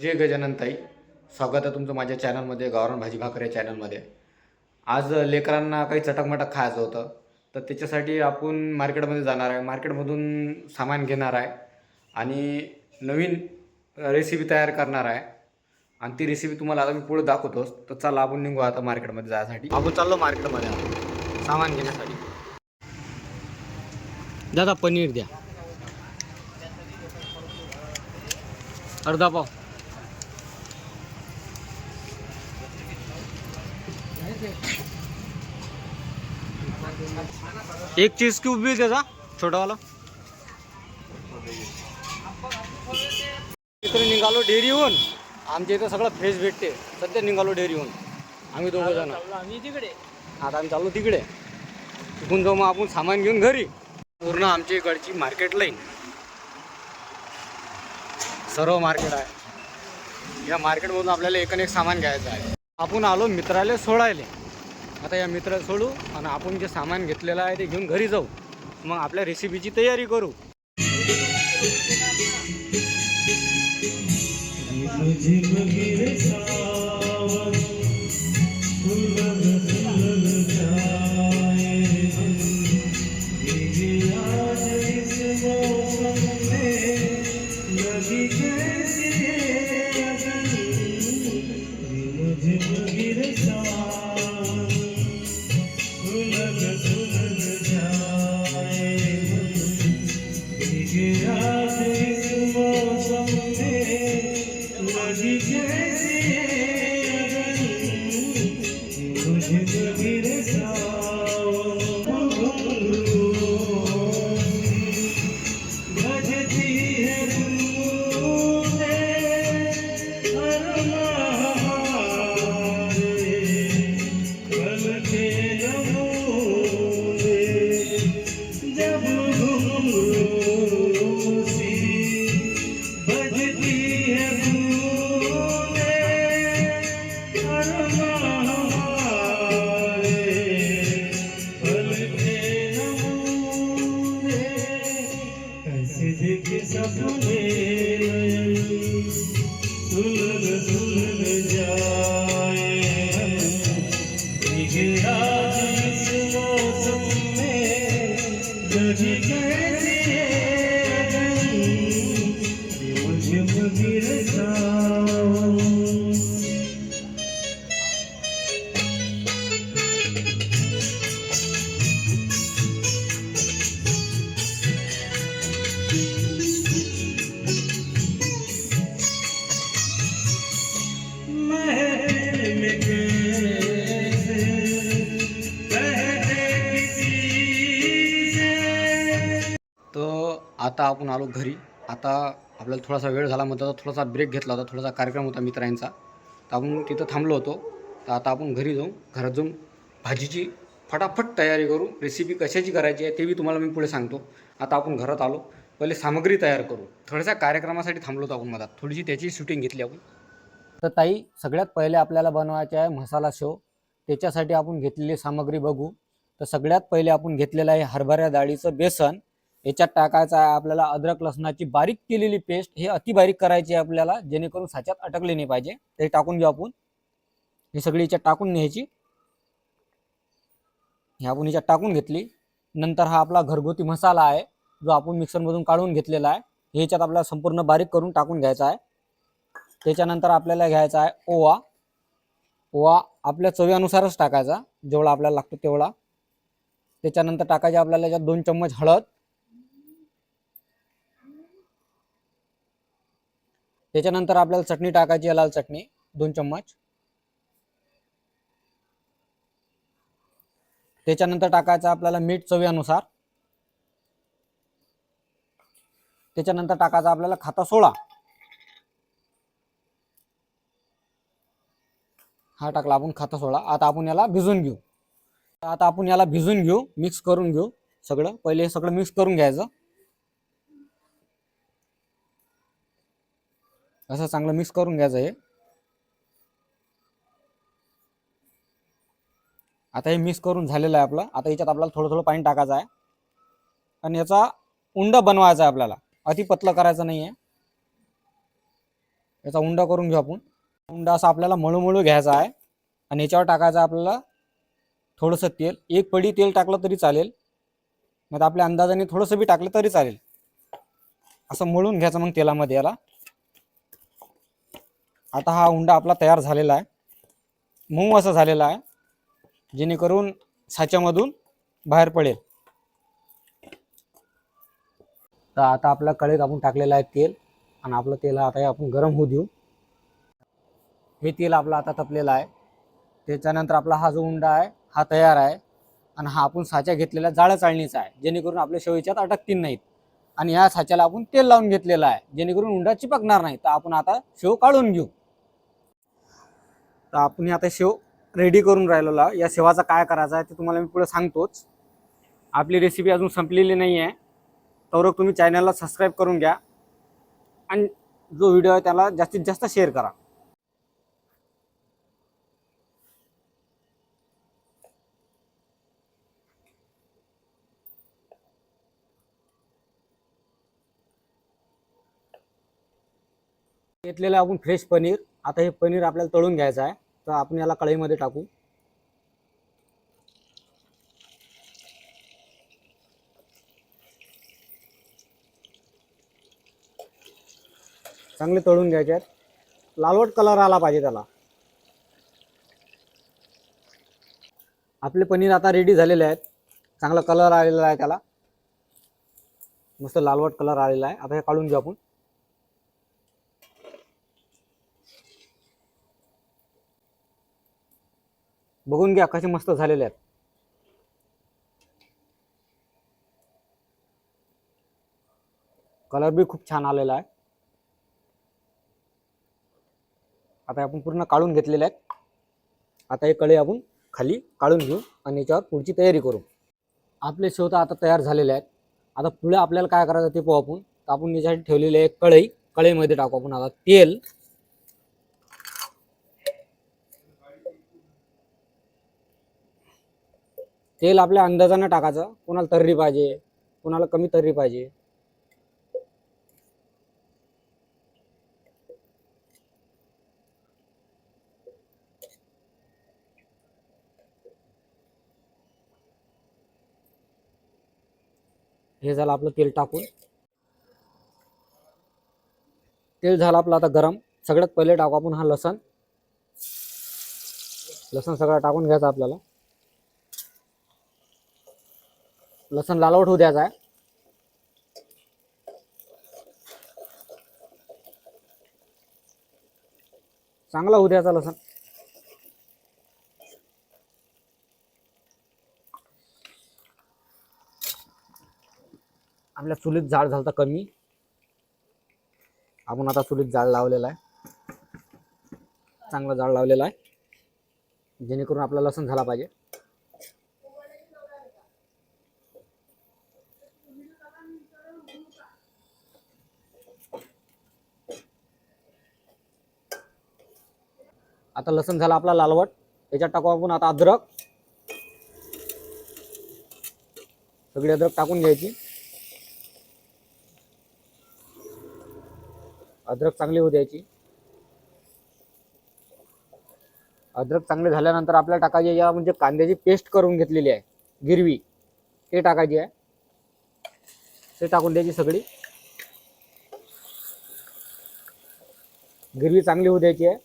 जय गजानन ताई. स्वागत आहे तुमचं माझ्या चॅनलमध्ये गावरान भाजी भाकर या चॅनलमध्ये. आज लेकरांना काही चटकमटक खायचं होतं तर त्याच्यासाठी आपण मार्केटमध्ये जाणार आहे. मार्केटमधून सामान घेणार आहे आणि नवीन रेसिपी तयार करणार आहे. आणि ती रेसिपी तुम्हाला आता मी पुढे दाखवतोच तर चला आपण निघू आता मार्केटमध्ये जायसाठी. आपण चाललो मार्केटमध्ये सामान घेण्यासाठी. दादा पनीर द्या. अर्धा पाव. एक चीज क्यूब बी त्याचा छोटावाला इकडे निघालो डेअरीहून. आमच्या इथं सगळं फ्रेश भेटते. सध्या निघालो डेअरीहून. आम्ही दोघं जण. आम्ही तिकडे आता आम्ही चाललो तिकडे. तिकडून जाऊ मग आपण सामान घेऊन घरी. पूर्ण आमच्या इकडची मार्केट लाईन सर्व मार्केट आहे. या मार्केटमधून आपल्याला एक एक सामान घ्यायचं आहे. आपण आलो मित्राला सोडायले आता या मित्र सोडू आणि आपण जे सामान घेतलेलं आहे ते घेऊन घरी जाऊ. मग आपल्या रेसिपीची तयारी करू. দেখে সপনে সুলন সুলন যায় आता आपण आलो घरी. आता आपल्याला थोडासा वेळ झाला म्हणतो थोडासा ब्रेक घेतला होता थोडासा कार्यक्रम होता मित्रांचा. तर आपण तिथं थांबलो होतो. तर आता आपण घरी जाऊ. घरात जाऊन भाजीची फटाफट तयारी करू. रेसिपी कशाची करायची आहे ते बी तुम्हाला मी पुढे सांगतो. आता आपण घरात आलो. पहिले सामग्री तयार करू. थोड्याशा कार्यक्रमासाठी थांबलो होतो आपण मधात. थोडीशी त्याची शूटिंग घेतली आपण. तर ताई सगळ्यात पहिले आपल्याला बनवायचे आहे मसाला शेव. त्याच्यासाठी आपण घेतलेली सामग्री बघू. तर सगळ्यात पहिले आपण घेतलेलं आहे हरभऱ्या डाळीचं बेसन. याच्यात टाकायचा आहे आपल्याला अद्रक लसणाची बारीक केलेली पेस्ट हे अति बारीक करायची आहे आपल्याला जेणेकरून साच्यात अटकले नाही पाहिजे. ते टाकून घेऊ आपण. हे सगळी याच्यात टाकून न्यायची हे आपण याच्यात टाकून घेतली. नंतर हा आपला घरगुती मसाला आहे जो आपण मिक्सरमधून काढून घेतलेला आहे. ह्याच्यात आपल्याला संपूर्ण बारीक करून टाकून घ्यायचा आहे. त्याच्यानंतर आपल्याला घ्यायचा आहे ओवा. ओवा आपल्या चवीनुसारच टाकायचा जेवढा आपल्याला लागतो तेवढा. त्याच्यानंतर टाकायचे आपल्याला याच्यात दोन चम्मच हळद. त्याच्यानंतर आपल्याला चटणी टाकायची आहे लाल चटणी दोन चम्मच. त्याच्यानंतर टाकायचं आपल्याला मीठ चवीनुसार. त्याच्यानंतर टाकायचा आपल्याला खाता सोळा. हा टाकला आपण खाता सोळा. आता आपण याला भिजून घेऊ. आता आपण याला भिजून घेऊ मिक्स करून घेऊ सगळं. पहिले हे सगळं मिक्स करून घ्यायचं. असं चांगलं मिक्स करून घ्यायचं हे. आता हे मिक्स करून झालेलं आहे आपलं. आता याच्यात आपल्याला थोडं थोडं पाणी टाकायचं आहे. आणि याचा उंड बनवायचा आहे आपल्याला. अति पतलं करायचं नाही आहे याचा उंडा करून घेऊ आपण. उंडा असा आपल्याला मळूमळू घ्यायचा आहे. आणि याच्यावर टाकायचं आहे आपल्याला थोडंसं तेल. एक पडी तेल टाकलं तरी चालेल. नाही तर आपल्या अंदाजाने थोडंसं बी टाकलं तरी चालेल. असं मळून घ्यायचं मग तेलामध्ये याला. आता हा हुंडा आपला तयार झालेला आहे. मऊ असा झालेला आहे जेणेकरून साच्यामधून बाहेर पडेल. तर आता आपल्या कढईत आपण टाकलेलं आहे तेल आणि आपलं तेल आता हे आपण गरम होऊ देऊ. हे तेल आपलं आता तपलेलं आहे. त्याच्यानंतर आपला हा जो उंडा आहे हा तयार आहे आणि हा आपण साच्या घेतलेला जाळ्या चाळणीचा आहे जेणेकरून आपल्या शेवच्यात अटकतील नाहीत. आणि ह्या साच्याला आपण तेल लावून घेतलेलं आहे जेणेकरून उंडा चिपकणार नाही. तर आपण आता शेव काढून घेऊ. तर आपण हे आता शेव रेडी करून राहिलेला या शेवाचा काय करायचा आहे ते तुम्हाला मी पुढे सांगतोच. आपली रेसिपी अजून संपलेली नाही आहे तर तुम्ही चॅनलला सबस्क्राईब करून घ्या. आणि जो व्हिडिओ आहे त्याला जास्तीत जास्त शेअर करा. घेतलेलं आपण फ्रेश पनीर. आता हे पनीर आपल्याला तळून घ्यायचं आहे. तर आपण याला कढईमध्ये टाकू. चांगले तळून घ्यायचे आहेत. लालवट कलर आला पाहिजे त्याला. आपले पनीर आता रेडी झालेले आहेत. चांगला कलर आलेला आहे त्याला. मस्त लालवट कलर आलेला आहे. आता हे काढून घेऊ आपण. बघून घ्या कसे मस्त झालेले आहेत. कलर बी खूप छान आलेला आहे. आता आपण पूर्ण काढून घेतलेले आहेत. आता हे कढई आपण खाली काढून घेऊ आणि याच्यावर पुढची तयारी करू. आपले शेव तर आता तयार झालेले आहेत. आता पुढे आपल्याला काय करायचं ते पाहू आपण. तर आपण याच्यासाठी ठेवलेले आहे कढई कळईमध्ये टाकू आपण आता तेल. तेल आपल्या अंदाजानं टाकायचं. कोणाला तर्री पाहिजे कोणाला कमी तर्री पाहिजे. हे झालं आपलं तेल टाकून. तेल झालं आपलं आता गरम. सगळ्यात पहिले टाकू आपण हा लसण. लसण सगळं टाकून घ्यायचं आपल्याला. लसण लालवट होऊ द्यायचा आहे. चांगला होऊ द्यायचा लसण. आपल्या चुलीत झाड झालता कमी. आपण आता चुलीत जाळ लावलेला आहे. चांगला जाळ लावलेला आहे. जेणेकरून आपला लसण झाला पाहिजे. आता लसण झाला आपला लालवट. त्याच्यात टाकू आपण आता अद्रक. सगळी अद्रक टाकून घ्यायची. अद्रक चांगली होऊ द्यायची. अद्रक चांगले झाल्यानंतर आपल्याला टाकायची या म्हणजे कांद्याची पेस्ट करून घेतलेली आहे. गिरवी. ते टाकायची आहे. ते टाकून द्यायची सगळी. गिरवी चांगली होऊ द्यायची आहे.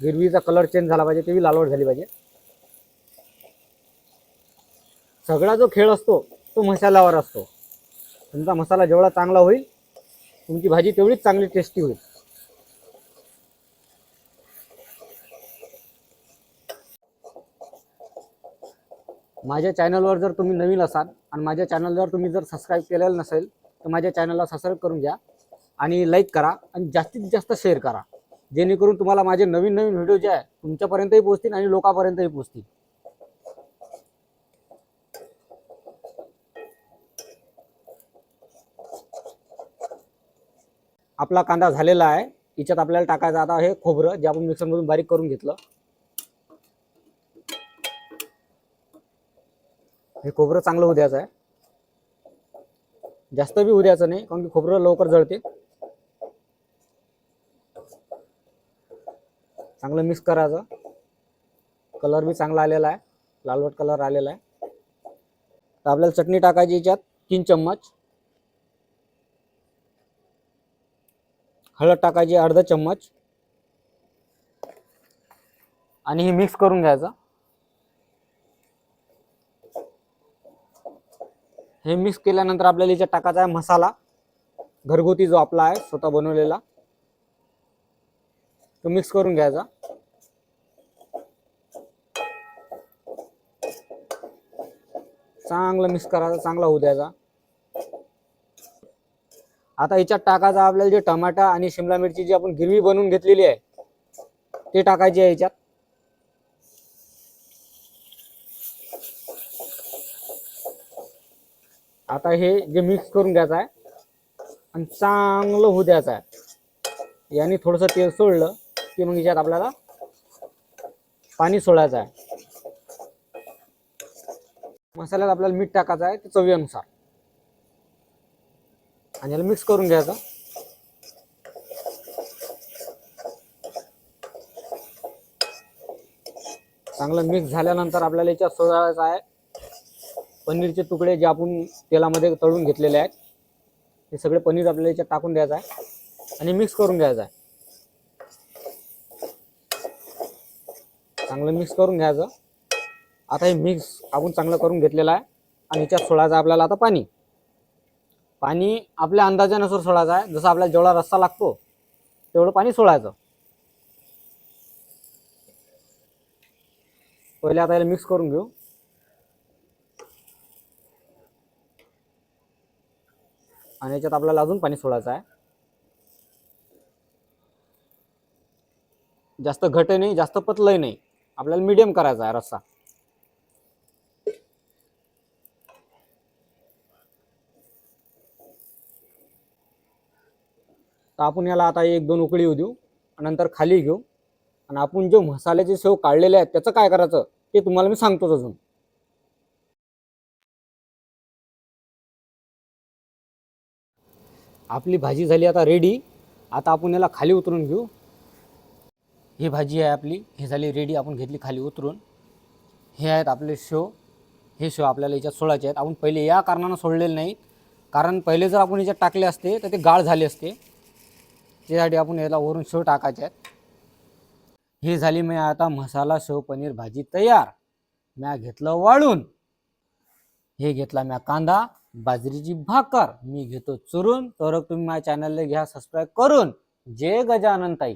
गिरवीचा कलर चेंज झाला पाहिजे तेही लालवट झाली पाहिजे. सगळा जो खेळ असतो तो मसाल्यावर असतो. तुमचा मसाला जेवढा चांगला होईल तुमची भाजी तेवढीच चांगली टेस्टी होईल. माझ्या चॅनलवर जर तुम्ही नवीन असाल आणि माझ्या चॅनलवर तुम्ही जर सबस्क्राईब केलेलं नसेल तर माझ्या चॅनलला सबस्क्राईब करून घ्या आणि लाईक करा आणि जास्तीत जास्त शेअर करा. जेणेकरून तुम्हाला माझे नवीन नवीन व्हिडिओ जे आहे तुमच्यापर्यंतही पोहोचतील आणि लोकांपर्यंतही पोहोचतील. आपला कांदा झालेला आहे. याच्यात आपल्याला टाकायचं आता हे खोबरं जे आपण मिक्सरमधून बारीक करून घेतलं. हे खोबरं चांगलं होऊ द्यायचं आहे. जास्त बी उद्याचं नाही कारण की खोबरं लवकर जळते चांगलं मिक्स करायचं कलर बी चांगला आलेला आहे. लालवट कलर आलेला आहे. तर आपल्याला चटणी टाकायची याच्यात तीन चम्मच. हळद टाकायची अर्धा चम्मच. आणि हे मिक्स करून घ्यायचं. हे मिक्स केल्यानंतर आपल्याला याच्यात टाकायचा आहे मसाला. घरगुती जो आपला आहे स्वतः बनवलेला. तो मिक्स करून घ्यायचा. चांगलं मिक्स करायचा चांगला होऊ द्यायचा. आता याच्यात टाकायचा आपल्याला जे टमाटा आणि शिमला मिरची जी आपण गिरवी बनवून घेतलेली आहे ते टाकायची आहे याच्यात. आता हे जे मिक्स करून घ्यायचं आहे आणि चांगलं होऊ द्यायचं आहे. याने थोडंसं तेल सोडलं. की मग याच्यात आपल्याला पाणी सोडायचं आहे. मसाल्यात आपल्याला मीठ टाकायचं आहे ते चवीनुसार. आणि याला मिक्स करून घ्यायचं. चांगलं मिक्स झाल्यानंतर आपल्याला याच्यात सोडायचं आहे. पनीरचे तुकडे जे आपण तेलामध्ये तळून घेतलेले आहेत हे सगळे पनीर आपल्याला याच्यात टाकून द्यायचं आहे. आणि मिक्स करून घ्यायचं आहे. चांगलं मिक्स करून घ्यायचं. आता हे मिक्स आपण चांगलं करून घेतलेलं आहे. आणि याच्यात सोडायचं आपल्याला आता पाणी. पाणी आपल्या अंदाजानुसार सोडायचं आहे. जसं आपल्याला जेवढा रस्सा लागतो तेवढं पाणी सोडायचं पहिले आता याला मिक्स करून घेऊ. आणि याच्यात आपल्याला अजून पाणी सोडायचं आहे. जास्त घट नाही जास्त पतलंही नाही. आपल्याला मीडियम करायचा आहे रस्सा. तर आपण याला आता एक दोन उकळी येऊ देऊ आणि नंतर खाली घेऊ. आणि आपण जे मसाल्याचे शेव काढलेले आहेत त्याचं काय करायचं ते तुम्हाला मी सांगतोच अजून. आपली भाजी झाली आता रेडी आता आपण याला खाली उतरून घेऊ. ही भाजी आहे आपली. ही झाली रेडी आपण घेतली खाली उतरून. हे आहेत आपले शो हे शो आपल्याला याच्यात सोडायचे आहेत. आपण पहिले या कारणानं सोडलेले नाहीत कारण पहिले जर आपण याच्यात टाकले असते तर ते गाळ झाले असते. त्यासाठी आपण याला वरून शो टाकायचे आहेत. ही झाली मी आता मसाला शेव पनीर भाजी तयार. म्या घेतलं वाळून. हे घेतला म्या कांदा बाजरीची भाकर. मी घेतो चुरून. तर तुम्ही माझ्या चॅनलला घ्या सबस्क्राईब करून. जय गजानन ताई.